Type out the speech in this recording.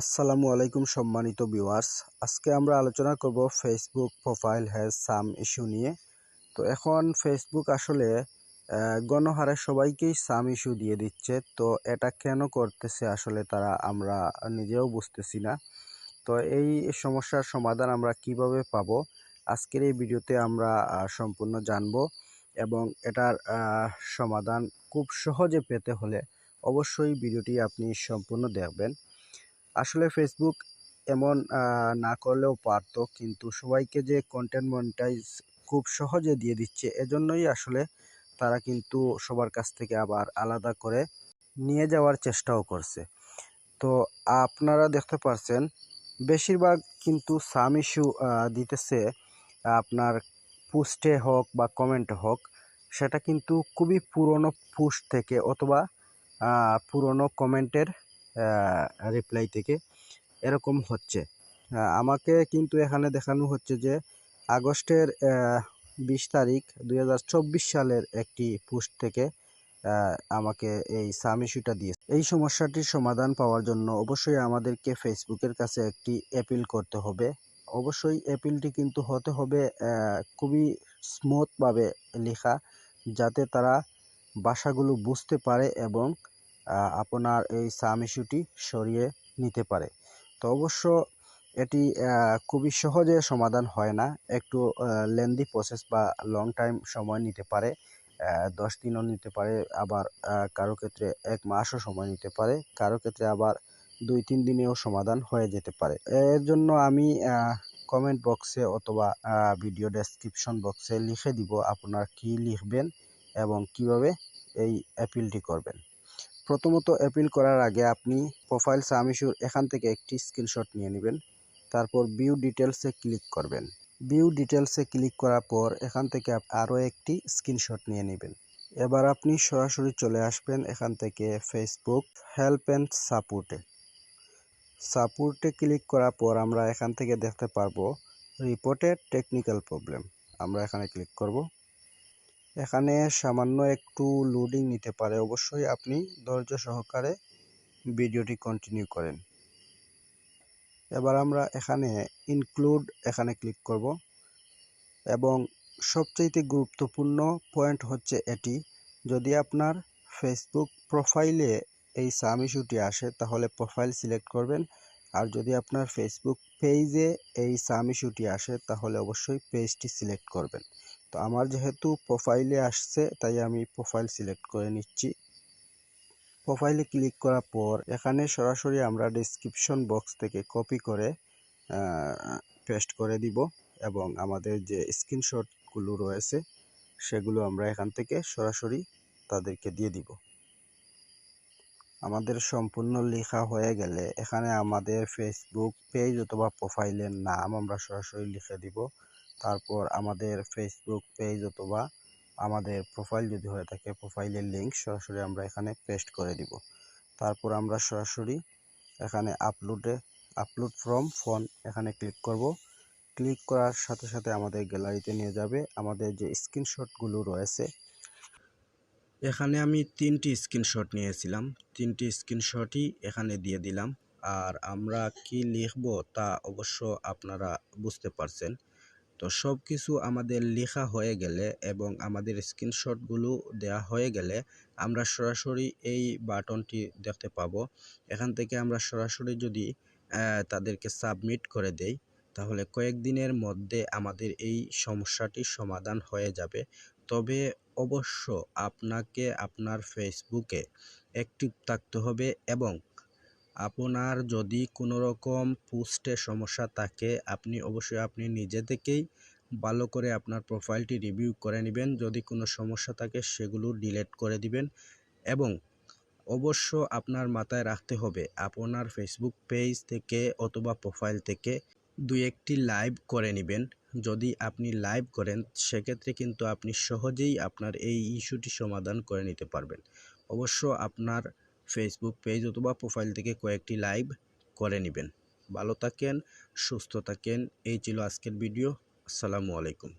আসসালামু আলাইকুম সম্মানিত ভিউয়ার্স আজকে আমরা আলোচনা করব Facebook profile has some issue নিয়ে। তো এখন ফেসবুক আসলে গণহারে সবাইকেই সাম ইস্যু দিয়ে দিচ্ছে। তো এটা কেন করতেছে আসলে তারা আমরা নিজেও বুঝতেছি না। তো এই সমস্যার সমাধান আমরা কীভাবে পাবো, আজকের এই ভিডিওতে আমরা সম্পূর্ণ জানব এবং এটার সমাধান খুব সহজে পেতে হলে অবশ্যই ভিডিওটি আপনি সম্পূর্ণ দেখবেন। আসলে ফেসবুক এমন না করলেও পারতো, কিন্তু সবাইকে যে কন্টেন্ট মনিটাইজ খুব সহজে দিয়ে দিচ্ছে, এজন্যই আসলে তারা কিন্তু সবার কাছ থেকে আবার আলাদা করে নিয়ে যাওয়ার চেষ্টাও করছে। তো আপনারা দেখতে পাচ্ছেন বেশিরভাগ কিন্তু সাম ইস্যু দিতেছে আপনার পোস্টে হোক বা কমেন্টে হোক, সেটা কিন্তু খুবই পুরনো পোস্ট থেকে অথবা পুরনো কমেন্টের রিপ্লাই থেকে এরকম হচ্ছে। আমাকে কিন্তু এখানে দেখানো হচ্ছে যে আগস্টের বিশ তারিখ দু হাজার চব্বিশ সালের একটি পোস্ট থেকে আমাকে এই সাম ইস্যুটা দিয়ে এই সমস্যাটির সমাধান পাওয়ার জন্য অবশ্যই আমাদেরকে ফেসবুকের কাছে একটি অ্যাপিল করতে হবে। অবশ্যই অ্যাপিলটি কিন্তু হতে হবে খুবই স্মুথভাবে লেখা, যাতে তারা ভাষাগুলো বুঝতে পারে এবং আপনার এই সাম ইস্যুটি সরিয়ে নিতে পারে। তো অবশ্য এটি খুবই সহজে সমাধান হয় না। একটু লেন্দি প্রসেস বা লং টাইম সময় নিতে পারে। দশ দিনও নিতে পারে, আবার কারও ক্ষেত্রে এক মাসও সময় নিতে পারে, কারও ক্ষেত্রে আবার দুই, তিন দিনেও সমাধান হয়ে যেতে পারে। এর জন্য আমি কমেন্ট বক্সে অথবা ভিডিও ডেসক্রিপশন বক্সে লিখে দিব আপনার কি লিখবেন এবং কীভাবে এই অ্যাপিলটি করবেন। প্রথমত অ্যাপিল করার আগে আপনি প্রোফাইল সাম ইস্যুর এখান থেকে একটি স্ক্রিনশট নিয়ে নেবেন। তারপর ভিউ ডিটেলসে ক্লিক করবেন। ভিউ ডিটেলসে ক্লিক করার পর এখান থেকে আরও একটি স্ক্রিনশট নিয়ে নেবেন। এবার আপনি সরাসরি চলে আসবেন এখান থেকে ফেসবুক হেল্প অ্যান্ড সাপোর্টে সাপোর্টে ক্লিক করার পর আমরা এখান থেকে দেখতে পারব রিপোর্টেড টেকনিক্যাল প্রবলেম আমরা এখানে ক্লিক করব। এখানে সামান্য একটু লোডিং নিতে পারে। অবশ্যই আপনি ধৈর্য সহকারে ভিডিওটি কন্টিনিউ করেন। এবার আমরা এখানে ইনক্লুড এখানে ক্লিক করব এবং সবচাইতে গুরুত্বপূর্ণ পয়েন্ট হচ্ছে এটি। যদি আপনার ফেসবুক প্রোফাইলে এই সাম ইস্যুটি আসে, তাহলে প্রোফাইল সিলেক্ট করবেন। আর যদি আপনার ফেসবুক পেজে এই সাম ইস্যুটি আসে, তাহলে অবশ্যই পেজটি সিলেক্ট করবেন। তো আমার যেহেতু প্রোফাইলে আসছে, তাই আমি প্রোফাইল সিলেক্ট করে নিচ্ছি। প্রোফাইলে ক্লিক করার পর এখানে সরাসরি আমরা ডিসক্রিপশন বক্স থেকে কপি করে পেস্ট করে দিব এবং আমাদের যে স্ক্রিনশটগুলো রয়েছে, সেগুলো আমরা এখান থেকে সরাসরি তাদেরকে দিয়ে দিব। আমাদের সম্পূর্ণ লেখা হয়ে গেলে এখানে আমাদের ফেসবুক পেজ অথবা প্রোফাইলের নাম আমরা সরাসরি লিখে দিব। তারপর আমাদের ফেসবুক পেজ অথবা আমাদের প্রোফাইল যদি হয়ে থাকে প্রোফাইলের লিঙ্ক সরাসরি আমরা এখানে পেস্ট করে দিব। তারপর আমরা সরাসরি এখানে আপলোডে আপলোড ফ্রম ফোন এখানে ক্লিক করব। ক্লিক করার সাথে সাথে আমাদের গ্যালারিতে নিয়ে যাবে। আমাদের যে স্ক্রিনশটগুলো রয়েছে, এখানে আমি তিনটি স্ক্রিনশট নিয়েছিলাম। তিনটি স্ক্রিনশটই এখানে দিয়ে দিলাম। আর আমরা কি লিখব তা অবশ্য আপনারা বুঝতে পারছেন। তো সব কিছু আমাদের লেখা হয়ে গেলে এবং আমাদের স্ক্রিনশটগুলো দেওয়া হয়ে গেলে আমরা সরাসরি এই বাটনটি দেখতে পাবো। এখান থেকে আমরা সরাসরি যদি তাদেরকে সাবমিট করে দেই, তাহলে কয়েকদিনের মধ্যে আমাদের এই সমস্যাটির সমাধান হয়ে যাবে। তবে অবশ্য আপনাকে আপনার ফেসবুকে অ্যাক্টিভ থাকতে হবে এবং আপনার যদি কোনো রকম পোস্টে সমস্যা থাকে, আপনি অবশ্যই আপনি নিজে থেকেই ভালো করে আপনার প্রোফাইলটি রিভিউ করে নেবেন। যদি কোনো সমস্যা থাকে, সেগুলো ডিলেট করে দিবেন এবং অবশ্য আপনার মাথায় রাখতে হবে, আপনার ফেসবুক পেজ থেকে অথবা প্রোফাইল থেকে দুই একটি লাইভ করে নেবেন। যদি আপনি লাইভ করেন, সেক্ষেত্রে কিন্তু আপনি সহজেই আপনার এই ইস্যুটি সমাধান করে নিতে পারবেন। অবশ্য আপনার ফেসবুক পেজ অথবা প্রোফাইল থেকে কয়েকটি লাইভ করে নেবেন। ভালো থাকেন, সুস্থ থাকেন। এই ছিল আজকের ভিডিও আসসালামু আলাইকুম।